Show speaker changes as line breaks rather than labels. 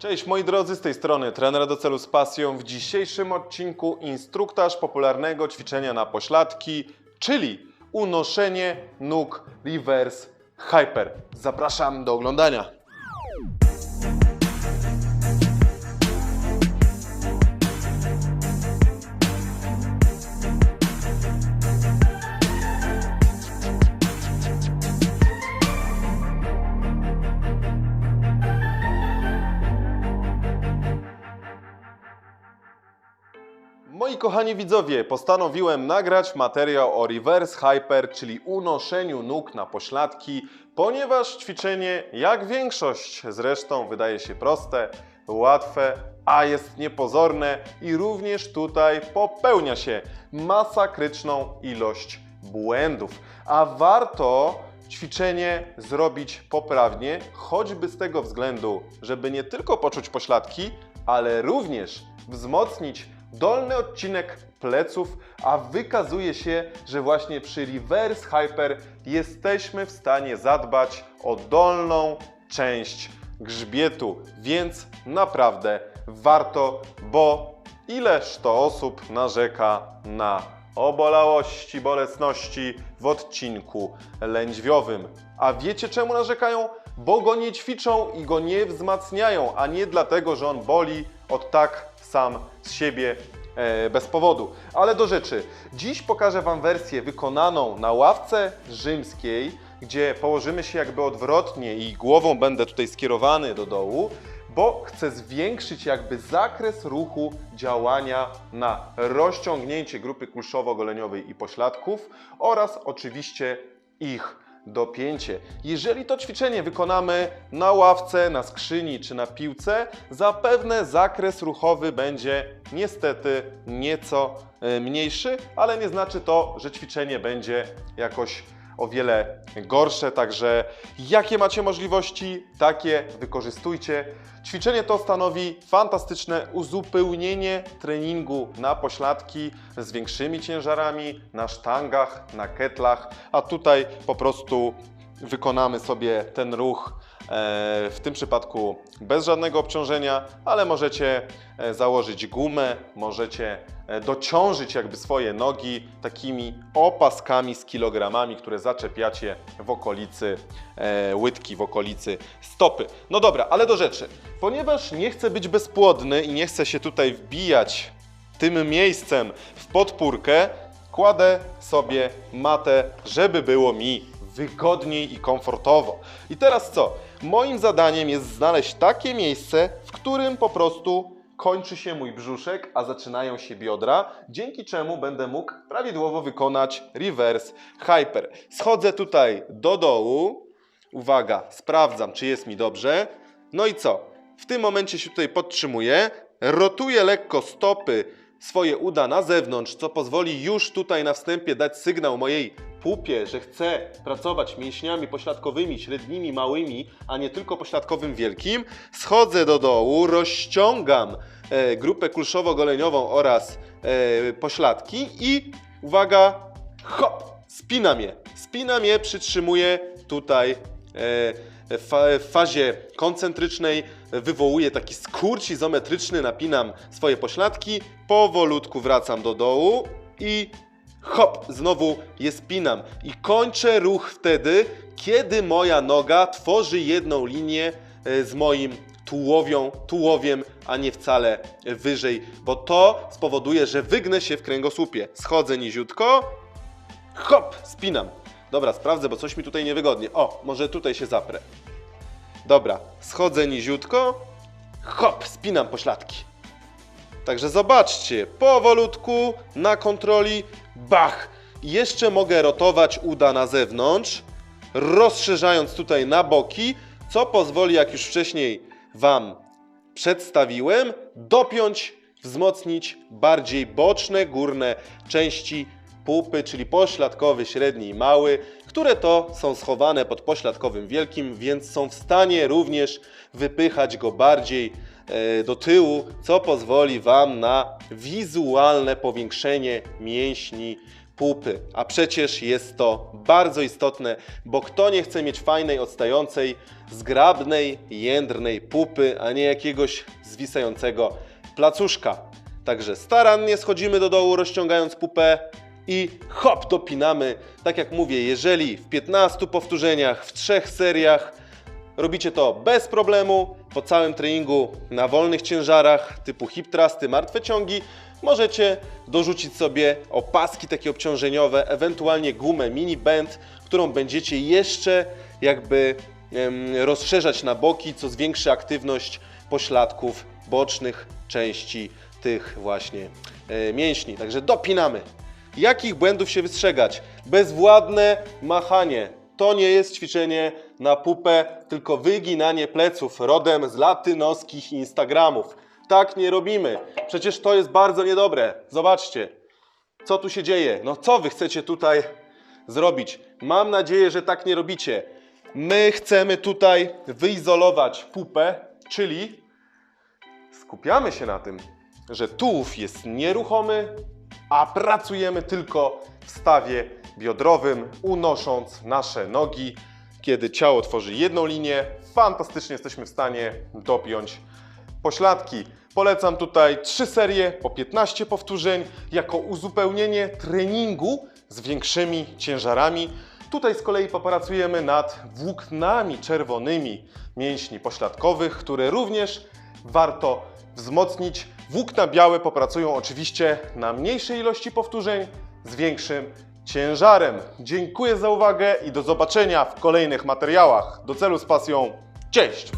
Cześć moi drodzy, z tej strony trener do celu z pasją. W dzisiejszym odcinku instruktaż popularnego ćwiczenia na pośladki, czyli unoszenie nóg reverse hyper. Zapraszam do oglądania. Moi kochani widzowie, postanowiłem nagrać materiał o reverse hyper, czyli unoszeniu nóg na pośladki, ponieważ ćwiczenie, jak większość zresztą, wydaje się proste, łatwe, a jest niepozorne i również tutaj popełnia się masakryczną ilość błędów. A warto ćwiczenie zrobić poprawnie, choćby z tego względu, żeby nie tylko poczuć pośladki, ale również wzmocnić dolny odcinek pleców, a wykazuje się, że właśnie przy reverse hyper jesteśmy w stanie zadbać o dolną część grzbietu, więc naprawdę warto, bo ileż to osób narzeka na obolałości, bolesności w odcinku lędźwiowym. A wiecie czemu narzekają? Bo go nie ćwiczą i go nie wzmacniają, a nie dlatego, że on boli od tak sam z siebie e, bez powodu. Ale do rzeczy. Dziś pokażę Wam wersję wykonaną na ławce rzymskiej, gdzie położymy się jakby odwrotnie i głową będę tutaj skierowany do dołu, bo chcę zwiększyć jakby zakres ruchu działania na rozciągnięcie grupy kulszowo-goleniowej i pośladków oraz oczywiście ich dopięcie. Jeżeli to ćwiczenie wykonamy na ławce, na skrzyni czy na piłce, zapewne zakres ruchowy będzie niestety nieco e, mniejszy, ale nie znaczy to, że ćwiczenie będzie jakoś o wiele gorsze, także jakie macie możliwości, takie wykorzystujcie. Ćwiczenie to stanowi fantastyczne uzupełnienie treningu na pośladki z większymi ciężarami, na sztangach, na ketlach, a tutaj po prostu wykonamy sobie ten ruch w tym przypadku bez żadnego obciążenia, ale możecie e, założyć gumę, możecie e, dociążyć jakby swoje nogi takimi opaskami z kilogramami, które zaczepiacie w okolicy e, łydki, w okolicy stopy. No dobra, ale do rzeczy. Ponieważ nie chcę być bezpłodny i nie chcę się tutaj wbijać tym miejscem w podpórkę, kładę sobie matę, żeby było mi wygodniej i komfortowo. I teraz co? Moim zadaniem jest znaleźć takie miejsce, w którym po prostu kończy się mój brzuszek, a zaczynają się biodra, dzięki czemu będę mógł prawidłowo wykonać reverse hyper. Schodzę tutaj do dołu. Uwaga, sprawdzam, czy jest mi dobrze. No i co? W tym momencie się tutaj podtrzymuję, rotuję lekko stopy, swoje uda na zewnątrz, co pozwoli już tutaj na wstępie dać sygnał mojej pupie, że chcę pracować mięśniami pośladkowymi, średnimi, małymi, a nie tylko pośladkowym wielkim. Schodzę do dołu, rozciągam e, grupę kulszowo-goleniową oraz e, pośladki i uwaga, hop, spinam je. Spinam je, przytrzymuję tutaj e, w fazie koncentrycznej wywołuję taki skurcz izometryczny, napinam swoje pośladki, powolutku wracam do dołu i hop, znowu je spinam. I kończę ruch wtedy, kiedy moja noga tworzy jedną linię e, z moim tułowią, tułowiem, a nie wcale wyżej, bo to spowoduje, że wygnę się w kręgosłupie. Schodzę niziutko, hop, spinam. Dobra, sprawdzę, bo coś mi tutaj niewygodnie. O, może tutaj się zaprę. Dobra, schodzę niziutko, hop, spinam pośladki. Także zobaczcie, powolutku, na kontroli, bach. Jeszcze mogę rotować uda na zewnątrz, rozszerzając tutaj na boki, co pozwoli, jak już wcześniej Wam przedstawiłem, dopiąć, wzmocnić bardziej boczne, górne części pupy, czyli pośladkowy, średni i mały, które to są schowane pod pośladkowym wielkim, więc są w stanie również wypychać go bardziej do tyłu, co pozwoli Wam na wizualne powiększenie mięśni pupy. A przecież jest to bardzo istotne, bo kto nie chce mieć fajnej, odstającej, zgrabnej, jędrnej pupy, a nie jakiegoś zwisającego placuszka. Także starannie schodzimy do dołu, rozciągając pupę i hop, dopinamy. Tak jak mówię, jeżeli w 15 powtórzeniach, w trzech seriach robicie to bez problemu, po całym treningu na wolnych ciężarach typu hip thrusty, martwe ciągi, możecie dorzucić sobie opaski takie obciążeniowe, ewentualnie gumę mini band, którą będziecie jeszcze jakby rozszerzać na boki, co zwiększy aktywność pośladków bocznych części tych właśnie e, mięśni. Także dopinamy. Jakich błędów się wystrzegać? Bezwładne machanie. To nie jest ćwiczenie na pupę, tylko wyginanie pleców rodem z latynoskich Instagramów. Tak nie robimy. Przecież to jest bardzo niedobre. Zobaczcie, co tu się dzieje. No co wy chcecie tutaj zrobić? Mam nadzieję, że tak nie robicie. My chcemy tutaj wyizolować pupę, czyli skupiamy się na tym, że tułów jest nieruchomy, a pracujemy tylko w stawie biodrowym, unosząc nasze nogi. Kiedy ciało tworzy jedną linię, fantastycznie jesteśmy w stanie dopiąć pośladki. Polecam tutaj trzy serie po 15 powtórzeń jako uzupełnienie treningu z większymi ciężarami. Tutaj z kolei popracujemy nad włóknami czerwonymi mięśni pośladkowych, które również warto wzmocnić. Włókna białe popracują oczywiście na mniejszej ilości powtórzeń z większym ciężarem. Dziękuję za uwagę i do zobaczenia w kolejnych materiałach. Do celu z pasją. Cześć!